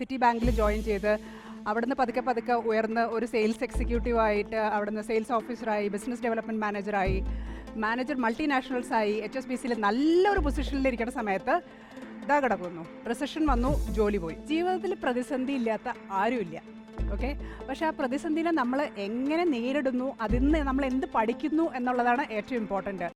City ബാങ്കിൽ join ചെയ്ത് അവിടുന്ന് പതുക്കെ പതുക്കെ ഉയർന്ന് ഒരു സെയിൽസ് എക്സിക്യൂട്ടീവായിട്ട് അവിടുന്ന് സെയിൽസ് ഓഫീസറായി ബിസിനസ് ഡെവലപ്മെന്റ് മാനേജറായി മാനേജർ മൾട്ടിനാഷണൽസ് ആയി എച്ച് എസ് ബി സിയിൽ നല്ലൊരു പൊസിഷനിലിരിക്കുന്ന സമയത്ത് ഇതാ കിടക്കുന്നു. റിസഷൻ വന്നു ജോലി പോയി. ജീവിതത്തിൽ പ്രതിസന്ധി ഇല്ലാത്ത ആരുമില്ല ഓക്കെ പക്ഷെ ആ പ്രതിസന്ധിനെ നമ്മൾ എങ്ങനെ നേരിടുന്നു അതിൽ നിന്ന് നമ്മൾ എന്ത് പഠിക്കുന്നു എന്നുള്ളതാണ് ഏറ്റവും ഇമ്പോർട്ടന്റ്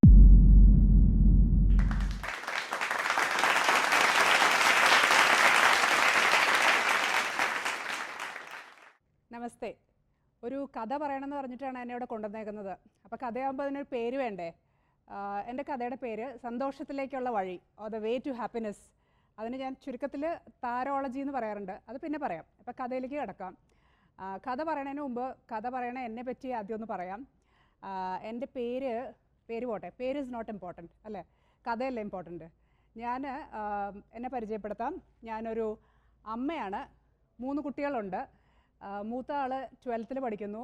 ഒരു കഥ പറയണമെന്ന് പറഞ്ഞിട്ടാണ് എന്നെ ഇവിടെ കൊണ്ടുവന്നേക്കുന്നത്. അപ്പോൾ കഥയാകുമ്പോൾ അതിനൊരു പേര് വേണ്ടേ? എന്റെ കഥയുടെ പേര് സന്തോഷത്തിലേക്കുള്ള വഴി or the way to happiness അതിന് ഞാൻ ചുരുക്കത്തിൽ താരോളജി എന്ന് പറയാറുണ്ട്. അത് പിന്നെ പറയാം. അപ്പോൾ കഥയിലേക്ക് കിടക്കാം. കഥ പറയണതിന് മുമ്പ് കഥ പറയണ എന്നെ പറ്റി ആദ്യം ഒന്ന് പറയാം. എന്റെ പേര് പേര് പോട്ടെ. പേര് ഇസ് നോട്ട് ഇമ്പോർട്ടന്റ് അല്ലേ? കഥയല്ല ഇമ്പോർട്ടന്റ് ഞാൻ എന്നെ പരിചയപ്പെടുത്താം. ഞാനൊരു അമ്മയാണ്. മൂന്ന് കുട്ടികളുണ്ട്. മൂത്ത ആൾ ട്വൽത്തിൽ പഠിക്കുന്നു.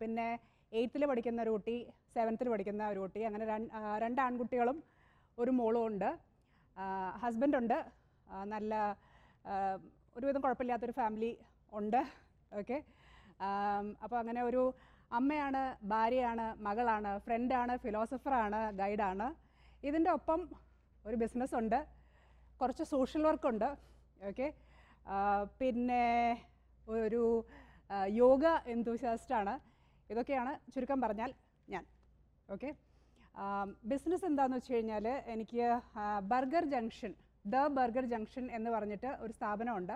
പിന്നെ എയ്ത്തിൽ പഠിക്കുന്ന ഒരു കുട്ടി സെവൻത്തിൽ പഠിക്കുന്ന ഒരു കുട്ടി അങ്ങനെ രണ്ട് ആൺകുട്ടികളും ഒരു മോളും ഉണ്ട്. ഹസ്ബൻഡുണ്ട് നല്ല ഒരുവിധം കുഴപ്പമില്ലാത്തൊരു ഫാമിലി ഉണ്ട്. ഓക്കെ അപ്പോൾ അങ്ങനെ ഒരു അമ്മയാണ് ഭാര്യയാണ് മകളാണ് ഫ്രണ്ടാണ് ഫിലോസഫറാണ് ഗൈഡാണ് ഇതിന്റെ ഒപ്പം ഒരു ബിസിനസ് ഉണ്ട്. കുറച്ച് സോഷ്യൽ വർക്കുണ്ട് ഓക്കെ പിന്നെ ഒരു യോഗ എന്തൂസിയാസ്റ്റാണ് ഇതൊക്കെയാണ് ചുരുക്കം പറഞ്ഞാൽ ഞാൻ. ഓക്കെ? ബിസിനസ് എന്താണെന്ന് വെച്ച് കഴിഞ്ഞാൽ എനിക്ക് burger junction the burger junction എന്ന് പറഞ്ഞിട്ട് ഒരു സ്ഥാപനമുണ്ട്.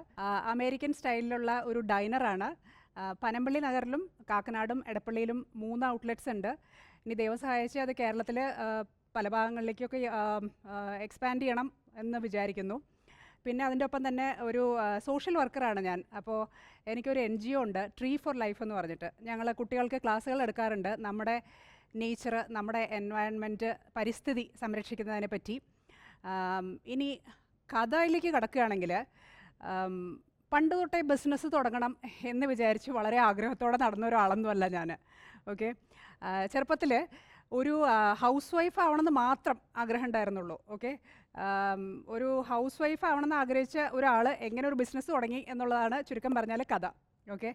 അമേരിക്കൻ സ്റ്റൈലിലുള്ള ഒരു ഡൈനറാണ്. പനമ്പള്ളി നഗറിലും കാക്കനാടും എടപ്പള്ളിയിലും മൂന്ന് ഔട്ട്ലെറ്റ്സ് ഉണ്ട്. ഇനി ദൈവസഹായിച്ച് അത് കേരളത്തിൽ പല ഭാഗങ്ങളിലേക്കൊക്കെ എക്സ്പാൻഡ് ചെയ്യണം എന്ന് വിചാരിക്കുന്നു. പിന്നെ അതിന്റെ ഒപ്പം തന്നെ ഒരു സോഷ്യൽ വർക്കറാണ് ഞാൻ. അപ്പോൾ എനിക്കൊരു എൻ ജി ഒ ഉണ്ട് ട്രീ ഫോർ ലൈഫ് എന്ന് പറഞ്ഞിട്ട്. ഞങ്ങൾ കുട്ടികൾക്ക് ക്ലാസ്സുകൾ എടുക്കാറുണ്ട്. നമ്മുടെ നേച്ചർ നമ്മുടെ എൻവയൺമെന്റ് പരിസ്ഥിതി സംരക്ഷിക്കുന്നതിനെ പറ്റി. ഇനി കഥയിലേക്ക് കടക്കുകയാണെങ്കിൽ പണ്ട് തൊട്ടേ ബിസിനസ് തുടങ്ങണം എന്ന് വിചാരിച്ച് വളരെ ആഗ്രഹത്തോടെ നടന്ന ഒരാളൊന്നുമല്ല ഞാൻ. ഓക്കെ? ചെറുപ്പത്തിൽ ഒരു ഹൗസ് വൈഫ് ആവണമെന്ന് മാത്രം ആഗ്രഹം ഉണ്ടായിരുന്നുള്ളൂ. ഓക്കെ? ഒരു ഹൗസ് വൈഫ് ആവണമെന്ന് ആഗ്രഹിച്ച ഒരാൾ എങ്ങനെ ഒരു ബിസിനസ് തുടങ്ങി എന്നുള്ളതാണ് ചുരുക്കം പറഞ്ഞാൽ കഥ. ഓക്കെ?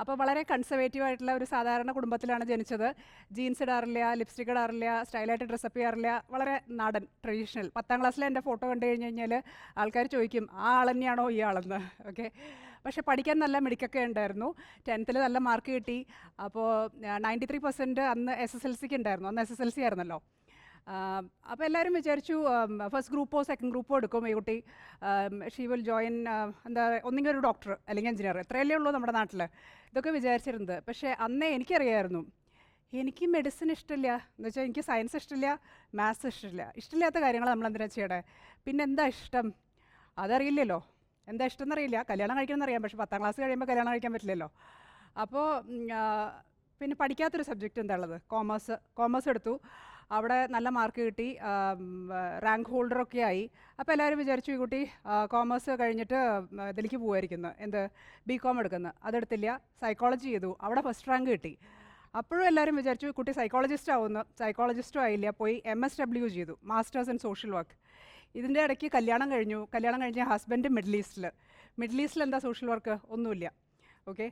അപ്പോൾ വളരെ കൺസർവേറ്റീവ് ആയിട്ടുള്ള ഒരു സാധാരണ കുടുംബത്തിലാണ് ജനിച്ചത്. ജീൻസ് ഇടാറില്ല ലിപ്സ്റ്റിക് ഇടാറില്ല സ്റ്റൈലായിട്ട് ഡ്രസ്സപ്പ് ചെയ്യാറില്ല. വളരെ നാടൻ ട്രഡീഷണൽ പത്താം ക്ലാസ്സിലെ എന്റെ ഫോട്ടോ കണ്ടു കഴിഞ്ഞ് കഴിഞ്ഞാൽ ആൾക്കാർ ചോദിക്കും ആ ആൾ തന്നെയാണോ ഈ ആളെന്ന്? ഓക്കെ? പക്ഷേ പഠിക്കാൻ നല്ല മിടുക്കൊക്കെ ഉണ്ടായിരുന്നു. ടെൻത്തിൽ നല്ല മാർക്ക് കിട്ടി. അപ്പോൾ നയന്റി ത്രീ പെർസെന്റ് അന്ന് എസ് എസ് എൽ സിക്ക് ഉണ്ടായിരുന്നു. അന്ന് എസ് എസ് എൽ സി ആയിരുന്നല്ലോ. അപ്പോൾ എല്ലാവരും വിചാരിച്ചു ഫസ്റ്റ് ഗ്രൂപ്പോ സെക്കൻഡ് ഗ്രൂപ്പോ എടുക്കും ഈ കുട്ടി. ഷീ വിൽ ജോയിൻ എന്താ ഒന്നെങ്കിൽ ഒരു ഡോക്ടർ അല്ലെങ്കിൽ എഞ്ചിനീയർ എത്രയല്ലേ ഉള്ളൂ നമ്മുടെ നാട്ടിൽ ഇതൊക്കെ വിചാരിച്ചിരുന്നത്. പക്ഷേ അന്നേ എനിക്കറിയായിരുന്നു എനിക്ക് മെഡിസിൻ ഇഷ്ടമില്ല എന്ന് വെച്ചാൽ എനിക്ക് സയൻസ് ഇഷ്ടമില്ല മാത്സ് ഇഷ്ടമില്ല ഇഷ്ടമില്ലാത്ത കാര്യങ്ങൾ നമ്മൾ എന്തിനാ ചെയ്യണേ? പിന്നെ എന്താ ഇഷ്ടം? അതറിയില്ലല്ലോ. എന്താ ഇഷ്ടം എന്നറിയില്ല കല്യാണം കഴിക്കണം അറിയാം. പക്ഷേ പത്താം ക്ലാസ് കഴിയുമ്പോൾ കല്യാണം കഴിക്കാൻ പറ്റില്ലല്ലോ. അപ്പോൾ പിന്നെ പഠിക്കാത്തൊരു സബ്ജക്റ്റ് എന്താ ഉള്ളത്? കോമേഴ്സ് കോമേഴ്സ് എടുത്തു. അവിടെ നല്ല മാർക്ക് കിട്ടി റാങ്ക് ഹോൾഡറൊക്കെ ആയി. അപ്പോൾ എല്ലാവരും വിചാരിച്ചു ഈ കുട്ടി കോമേഴ്സ് കഴിഞ്ഞിട്ട് ഇതിലേക്ക് പോകുമായിരിക്കുന്നു എന്ത്? ബി കോം എടുക്കുന്നു. അതെടുത്തില്ല. സൈക്കോളജി ചെയ്തു. അവിടെ ഫസ്റ്റ് റാങ്ക് കിട്ടി. അപ്പോഴും എല്ലാവരും വിചാരിച്ചു കുട്ടി സൈക്കോളജിസ്റ്റ് ആവുന്നു. സൈക്കോളജിസ്റ്റും ആയില്ല. പോയി എം എസ് ഡബ്ല്യു ചെയ്തു. മാസ്റ്റേഴ്സ് ഇൻ സോഷ്യൽ വർക്ക് ഇതിന്റെ ഇടയ്ക്ക് കല്യാണം കഴിഞ്ഞു. കല്യാണം കഴിഞ്ഞ ഹസ്ബൻഡ് മിഡിൽ ഈസ്റ്റിൽ മിഡിൽ ഈസ്റ്റിൽ എന്താ സോഷ്യൽ വർക്ക് ഒന്നുമില്ല. ഓക്കെ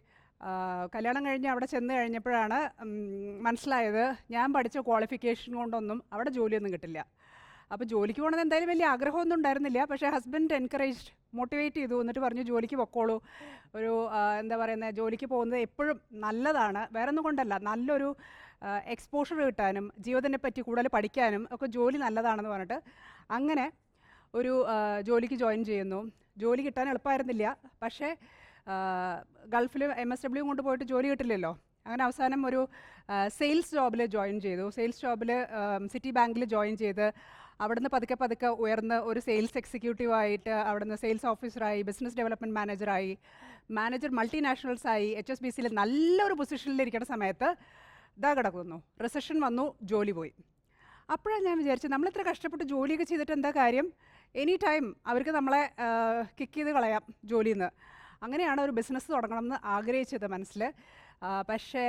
കല്യാണം കഴിഞ്ഞ് അവിടെ ചെന്ന് കഴിഞ്ഞപ്പോഴാണ് മനസ്സിലായത് ഞാൻ പഠിച്ച ക്വാളിഫിക്കേഷൻ കൊണ്ടൊന്നും അവിടെ ജോലിയൊന്നും കിട്ടില്ല. അപ്പോൾ ജോലിക്ക് പോകണമെന്ന് എന്തായാലും വലിയ ആഗ്രഹമൊന്നും ഉണ്ടായിരുന്നില്ല. പക്ഷേ ഹസ്ബൻഡ് എൻകറേജ്ഡ് മോട്ടിവേറ്റ് ചെയ്തു എന്നിട്ട് പറഞ്ഞു ജോലിക്ക് പൊക്കോളൂ. ഒരു എന്താ പറയുന്നത് ജോലിക്ക് പോകുന്നത് എപ്പോഴും നല്ലതാണ്. വേറെ ഒന്നും കൊണ്ടല്ല നല്ലൊരു എക്സ്പോഷർ കിട്ടാനും ജീവിതത്തിനെ പറ്റി കൂടുതൽ പഠിക്കാനും ഒക്കെ ജോലി നല്ലതാണെന്ന് പറഞ്ഞിട്ട് അങ്ങനെ ഒരു ജോലിക്ക് ജോയിൻ ചെയ്യുന്നു. ജോലി കിട്ടാൻ എളുപ്പമായിരുന്നില്ല. പക്ഷേ ഗൾഫിൽ എം എസ് ഡബ്ല്യു കൊണ്ട് പോയിട്ട് ജോലി കിട്ടില്ലല്ലോ. അങ്ങനെ അവസാനം ഒരു സെയിൽസ് ജോബിൽ ജോയിൻ ചെയ്തു. സെയിൽസ് ജോബിൽ സിറ്റി ബാങ്കിൽ ജോയിൻ ചെയ്ത് അവിടുന്ന് പതുക്കെ പതുക്കെ ഉയർന്ന് ഒരു സെയിൽസ് എക്സിക്യൂട്ടീവായിട്ട് അവിടുന്ന് സെയിൽസ് ഓഫീസറായി ബിസിനസ് ഡെവലപ്മെന്റ് മാനേജറായി മാനേജർ മൾട്ടിനാഷണൽസ് ആയി എച്ച് എസ് ബി സിയിൽ നല്ലൊരു പൊസിഷനിലിരിക്കുന്ന സമയത്ത് ഇതാ കിടക്കുന്നു. റിസഷൻ വന്നു ജോലി പോയി. അപ്പോഴാണ് ഞാൻ വിചാരിച്ചത് നമ്മളിത്ര കഷ്ടപ്പെട്ട് ജോലിയൊക്കെ ചെയ്തിട്ട് എന്താ കാര്യം? എനി ടൈം അവർക്ക് നമ്മളെ കിക്ക് ചെയ്ത് കളയാം ജോലിയിൽ നിന്ന് അങ്ങനെയാണ് ഒരു ബിസിനസ് തുടങ്ങണം എന്ന് ആഗ്രഹിച്ചത് മനസ്സിൽ. പക്ഷേ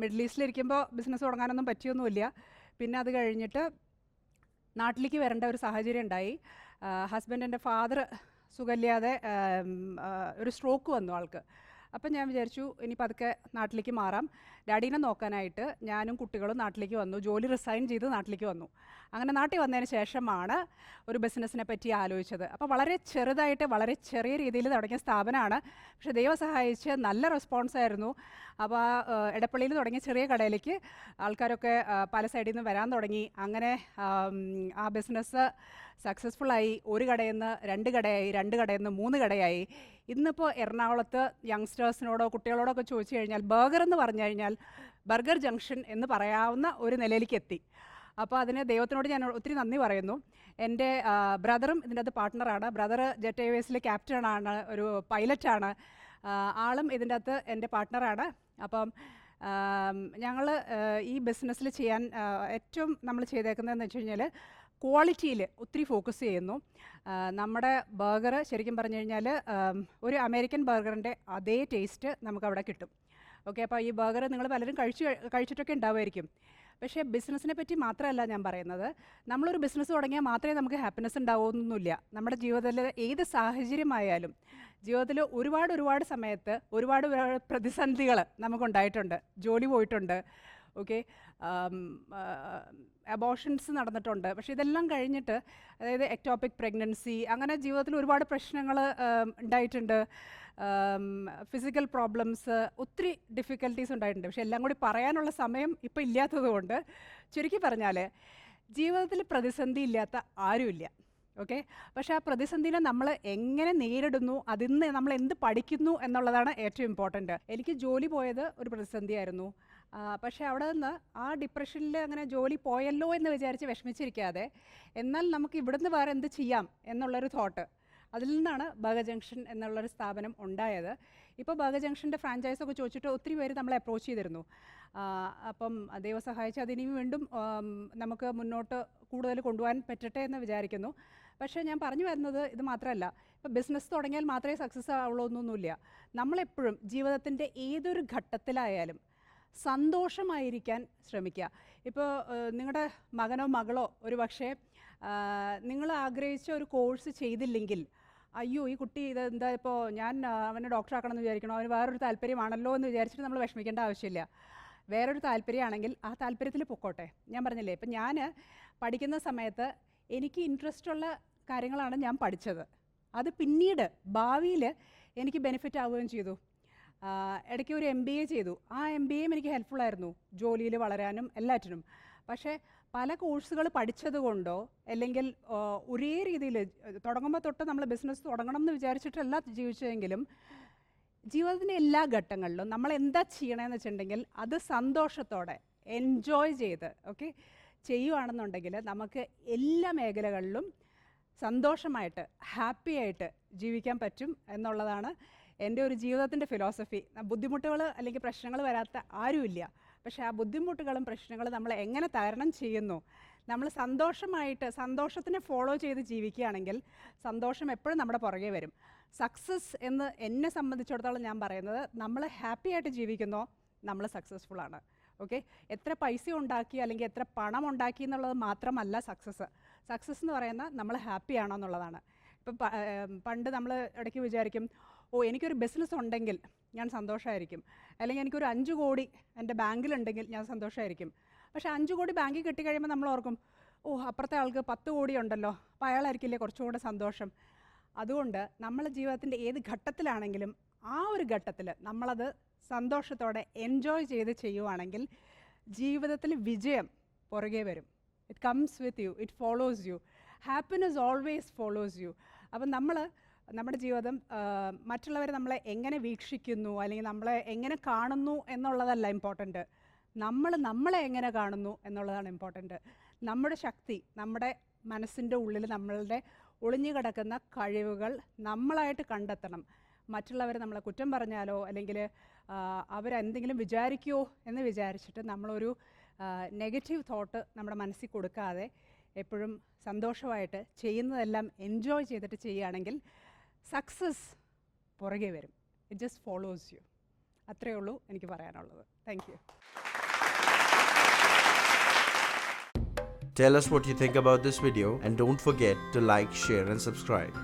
മിഡിൽ ഈസ്റ്റിൽ ഇരിക്കുമ്പോൾ ബിസിനസ് തുടങ്ങാനൊന്നും പറ്റിയൊന്നുമില്ല. പിന്നെ അത് കഴിഞ്ഞിട്ട് നാട്ടിലേക്ക് വരേണ്ട ഒരു സാഹചര്യം ഉണ്ടായി. ഹസ്ബൻഡിന്റെ ഫാദർ സുഖമില്ലാതെ ഒരു സ്ട്രോക്ക് വന്നു ആൾക്ക്. അപ്പം ഞാൻ വിചാരിച്ചു ഇനി പതുക്കെ നാട്ടിലേക്ക് മാറാം. ഡാഡീനെ നോക്കാനായിട്ട് ഞാനും കുട്ടികളും നാട്ടിലേക്ക് വന്നു. ജോലി റിസൈൻ ചെയ്ത് നാട്ടിലേക്ക് വന്നു. അങ്ങനെ നാട്ടിൽ വന്നതിന് ശേഷമാണ് ഒരു ബിസിനസ്സിനെ പറ്റി ആലോചിച്ചത്. അപ്പോൾ വളരെ ചെറുതായിട്ട് വളരെ ചെറിയ രീതിയിൽ തുടങ്ങിയ സ്ഥാപനമാണ്. പക്ഷേ ദൈവം സഹായിച്ച് നല്ല റെസ്പോൺസ് ആയിരുന്നു. അപ്പോൾ ആ എടപ്പള്ളിയിൽ തുടങ്ങിയ ചെറിയ കടയിലേക്ക് ആൾക്കാരൊക്കെ പല സൈഡിൽ നിന്ന് വരാൻ തുടങ്ങി. അങ്ങനെ ആ ബിസിനസ് സക്സസ്ഫുള്ളായി ഒരു കടയിൽ നിന്ന് രണ്ട് കടയായി രണ്ട് കടയിൽ നിന്ന് മൂന്ന് കടയായി. ഇന്നിപ്പോൾ എറണാകുളത്ത് യങ്സ്റ്റേഴ്സിനോടോ കുട്ടികളോടോ ഒക്കെ ചോദിച്ചു കഴിഞ്ഞാൽ ബർഗർ എന്ന് പറഞ്ഞു കഴിഞ്ഞാൽ ബർഗർ ജംഗ്ഷൻ എന്ന് പറയാവുന്ന ഒരു നിലയിലേക്ക് എത്തി. അപ്പോൾ അതിന് ദൈവത്തിനോട് ഞാൻ ഒത്തിരി നന്ദി പറയുന്നു. എന്റെ ബ്രദറും ഇതിന്റെ അകത്ത് പാർട്ട്ണറാണ്. ബ്രദർ ജെറ്റ് എയർവേസിലെ ക്യാപ്റ്റനാണ് ഒരു പൈലറ്റാണ് ആളും ഇതിന്റെ അകത്ത് എന്റെ പാർട്ട്ണറാണ്. അപ്പം ഞങ്ങൾ ഈ ബിസിനസ്സിൽ ചെയ്യാൻ ഏറ്റവും നമ്മൾ ചെയ്തേക്കുന്നതെന്ന് വെച്ച് കഴിഞ്ഞാൽ ക്വാളിറ്റിയിൽ ഒത്തിരി ഫോക്കസ് ചെയ്യുന്നു. നമ്മുടെ ബർഗർ ശരിക്കും പറഞ്ഞു കഴിഞ്ഞാൽ ഒരു അമേരിക്കൻ ബർഗറിന്റെ അതേ ടേസ്റ്റ് നമുക്ക് നമുക്കവിടെ കിട്ടും. ഓക്കെ അപ്പോൾ ഈ ബർഗർ നിങ്ങൾ പലരും കഴിച്ച് കഴി- കഴിച്ചിട്ടൊക്കെ ഉണ്ടാവുമായിരിക്കും. പക്ഷേ ബിസിനസ്സിനെ പറ്റി മാത്രമല്ല ഞാൻ പറയുന്നത്. നമ്മളൊരു ബിസിനസ് തുടങ്ങിയാൽ മാത്രമേ നമുക്ക് ഹാപ്പിനെസ് ഉണ്ടാവുമെന്നൊന്നുമില്ല നമ്മുടെ ജീവിതത്തിൽ ഏത് സാഹചര്യമായാലും ജീവിതത്തിൽ ഒരുപാട് ഒരുപാട് സമയത്ത് ഒരുപാട് ഒരുപാട് പ്രതിസന്ധികൾ നമുക്കുണ്ടായിട്ടുണ്ട്. ജോലി പോയിട്ടുണ്ട്. ഓക്കെ? അബോഷൻസ് നടന്നിട്ടുണ്ട്. പക്ഷേ ഇതെല്ലാം കഴിഞ്ഞിട്ട് അതായത് എക്ടോപിക് പ്രഗ്നൻസി അങ്ങനെ ജീവിതത്തിൽ ഒരുപാട് പ്രശ്നങ്ങൾ ഉണ്ടായിട്ടുണ്ട്. ഫിസിക്കൽ പ്രോബ്ലംസ് ഒത്തിരി ഡിഫിക്കൽട്ടീസ് ഉണ്ടായിട്ടുണ്ട്. പക്ഷേ എല്ലാം കൂടി പറയാനുള്ള സമയം ഇപ്പോൾ ഇല്ലാത്തതുകൊണ്ട് ചുരുക്കി പറഞ്ഞാൽ ജീവിതത്തിൽ പ്രതിസന്ധി ഇല്ലാത്ത ആരുമില്ല. ഓക്കെ? പക്ഷേ ആ പ്രതിസന്ധിനെ നമ്മൾ എങ്ങനെ നേരിടുന്നു അതിൽ നമ്മൾ എന്ത് പഠിക്കുന്നു എന്നുള്ളതാണ് ഏറ്റവും ഇമ്പോർട്ടന്റ് എനിക്ക് ജോലി പോയത് ഒരു പ്രതിസന്ധിയായിരുന്നു. പക്ഷേ അവിടെ നിന്ന് ആ ഡിപ്രഷനിൽ അങ്ങനെ ജോലി പോയല്ലോ എന്ന് വിചാരിച്ച് വിഷമിച്ചിരിക്കാതെ എന്നാൽ നമുക്ക് ഇവിടുന്ന് വേറെ എന്ത് ചെയ്യാം എന്നുള്ളൊരു തോട്ട് അതിൽ നിന്നാണ് ബർഗർ ജംഗ്ഷൻ എന്നുള്ളൊരു സ്ഥാപനം ഉണ്ടായത്. ഇപ്പോൾ ബർഗർ ജംഗ്ഷന്റെ ഫ്രാഞ്ചൈസ് ഒക്കെ ചോദിച്ചിട്ട് ഒത്തിരി പേര് നമ്മളെ അപ്രോച്ച് ചെയ്തിരുന്നു. അപ്പം ദൈവം സഹായിച്ച് അതിനിയും വീണ്ടും നമുക്ക് മുന്നോട്ട് കൂടുതൽ കൊണ്ടുപോകാൻ പറ്റട്ടെ എന്ന് വിചാരിക്കുന്നു. പക്ഷേ ഞാൻ പറഞ്ഞു വരുന്നത് ഇത് മാത്രമല്ല. ഇപ്പോൾ ബിസിനസ് തുടങ്ങിയാൽ മാത്രമേ സക്സസ് ആവുള്ളൂ എന്നൊന്നുമില്ല. നമ്മളെപ്പോഴും ജീവിതത്തിന്റെ ഏതൊരു ഘട്ടത്തിലായാലും സന്തോഷമായിരിക്കാൻ ശ്രമിക്കുക. ഇപ്പോൾ നിങ്ങളുടെ മകനോ മകളോ ഒരു പക്ഷേ നിങ്ങൾ ആഗ്രഹിച്ച ഒരു കോഴ്സ് ചെയ്തില്ലെങ്കിൽ അയ്യോ ഈ കുട്ടി ഇത് എന്താ ഇപ്പോൾ ഞാൻ അവനെ ഡോക്ടറാക്കണം എന്ന് വിചാരിക്കണോ? അവന് വേറൊരു താല്പര്യമാണല്ലോ എന്ന് വിചാരിച്ചിട്ട് നമ്മൾ വിഷമിക്കേണ്ട ആവശ്യമില്ല. വേറൊരു താല്പര്യമാണെങ്കിൽ ആ താല്പര്യത്തിൽ പൊക്കോട്ടെ. ഞാൻ പറഞ്ഞില്ലേ ഇപ്പം ഞാൻ പഠിക്കുന്ന സമയത്ത് എനിക്ക് ഇൻട്രസ്റ്റ് ഉള്ള കാര്യങ്ങളാണ് ഞാൻ പഠിച്ചത്. അത് പിന്നീട് ഭാവിയിൽ എനിക്ക് ബെനിഫിറ്റ് ആവുകയും ചെയ്തു. ഇടയ്ക്ക് ഒരു എം ബി എ ചെയ്തു. ആ എം ബി എയും എനിക്ക് ഹെൽപ്ഫുൾ ആയിരുന്നു. ജോലിയിൽ വളരാനും എല്ലാറ്റിനും. പക്ഷേ പല കോഴ്സുകൾ പഠിച്ചത് കൊണ്ടോ അല്ലെങ്കിൽ ഒരേ രീതിയിൽ തുടങ്ങുമ്പോൾ തൊട്ട് നമ്മൾ ബിസിനസ് തുടങ്ങണം എന്ന് വിചാരിച്ചിട്ടല്ല ജീവിച്ചതെങ്കിലും ജീവിതത്തിന്റെ എല്ലാ ഘട്ടങ്ങളിലും നമ്മൾ എന്താ ചെയ്യണമെന്ന് വെച്ചിട്ടുണ്ടെങ്കിൽ അത് സന്തോഷത്തോടെ എൻജോയ് ചെയ്ത് ഓക്കെ ചെയ്യുവാണെന്നുണ്ടെങ്കിൽ നമുക്ക് എല്ലാ മേഖലകളിലും സന്തോഷമായിട്ട് ഹാപ്പി ആയിട്ട് ജീവിക്കാൻ പറ്റും എന്നുള്ളതാണ് എന്റെ ഒരു ജീവിതത്തിന്റെ ഫിലോസഫി ബുദ്ധിമുട്ടുകൾ അല്ലെങ്കിൽ പ്രശ്നങ്ങൾ വരാത്ത ആരുമില്ല. പക്ഷേ ആ ബുദ്ധിമുട്ടുകളും പ്രശ്നങ്ങളും നമ്മൾ എങ്ങനെ തരണം ചെയ്യുന്നു? നമ്മൾ സന്തോഷമായിട്ട് സന്തോഷത്തിനെ ഫോളോ ചെയ്ത് ജീവിക്കുകയാണെങ്കിൽ സന്തോഷം എപ്പോഴും നമ്മുടെ പുറകെ വരും. സക്സസ് എന്ന് എന്നെ സംബന്ധിച്ചിടത്തോളം ഞാൻ പറയുന്നത് നമ്മൾ ഹാപ്പി ആയിട്ട് ജീവിക്കുന്നോ നമ്മൾ സക്സസ്ഫുൾ ആണ്. ഓക്കെ എത്ര പൈസ ഉണ്ടാക്കി അല്ലെങ്കിൽ എത്ര പണം ഉണ്ടാക്കി എന്നുള്ളത് മാത്രമല്ല സക്സസ് സക്സസ് എന്ന് പറയുന്നത് നമ്മൾ ഹാപ്പി ആണോ എന്നുള്ളതാണ്. ഇപ്പം പണ്ട് നമ്മൾ ഇടയ്ക്ക് വിചാരിക്കും ഓ എനിക്കൊരു ബിസിനസ് ഉണ്ടെങ്കിൽ ഞാൻ സന്തോഷമായിരിക്കും അല്ലെങ്കിൽ എനിക്കൊരു അഞ്ച് കോടി എന്റെ ബാങ്കിലുണ്ടെങ്കിൽ ഞാൻ സന്തോഷമായിരിക്കും പക്ഷേ അഞ്ച് കോടി ബാങ്കിൽ കിട്ടിക്കഴിയുമ്പോൾ നമ്മൾ ഓർക്കും ഓ അപ്പുറത്തെ ആൾക്ക് പത്ത് കോടി ഉണ്ടല്ലോ അപ്പോൾ അയാളായിരിക്കില്ലേ കുറച്ചുകൂടെ സന്തോഷം. അതുകൊണ്ട് നമ്മൾ ജീവിതത്തിന്റെ ഏത് ഘട്ടത്തിലാണെങ്കിലും ആ ഒരു ഘട്ടത്തിൽ നമ്മളത് സന്തോഷത്തോടെ എൻജോയ് ചെയ്ത് ചെയ്യുവാണെങ്കിൽ ജീവിതത്തിൽ വിജയം പുറകെ വരും. It comes with you it follows you happiness always follows you അപ്പം നമ്മൾ നമ്മുടെ ജീവിതം മറ്റുള്ളവർ നമ്മളെ എങ്ങനെ വീക്ഷിക്കുന്നു അല്ലെങ്കിൽ നമ്മളെ എങ്ങനെ കാണുന്നു എന്നുള്ളതല്ല ഇമ്പോർട്ടന്റ് നമ്മൾ നമ്മളെ എങ്ങനെ കാണുന്നു എന്നുള്ളതാണ് ഇമ്പോർട്ടന്റ് നമ്മുടെ ശക്തി നമ്മുടെ മനസ്സിന്റെ ഉള്ളിൽ നമ്മളുടെ ഒളിഞ്ഞു കിടക്കുന്ന കഴിവുകൾ നമ്മളായിട്ട് കണ്ടെത്തണം. മറ്റുള്ളവർ നമ്മളെ കുറ്റം പറഞ്ഞാലോ അല്ലെങ്കിൽ അവരെന്തെങ്കിലും വിചാരിക്കുമോ എന്ന് വിചാരിച്ചിട്ട് നമ്മളൊരു നെഗറ്റീവ് തോട്ട് നമ്മുടെ മനസ്സിൽ കൊടുക്കാതെ എപ്പോഴും സന്തോഷമായിട്ട് ചെയ്യുന്നതെല്ലാം എൻജോയ് ചെയ്തിട്ട് ചെയ്യുകയാണെങ്കിൽ സക്സസ് പുറകെ വരും ഇറ്റ് ജസ്റ്റ് ഫോളോസ് യു അത്രയേ ഉള്ളൂ എനിക്ക് പറയാനുള്ളത് thank you Tell us what you think about this video and don't forget to like, share and subscribe.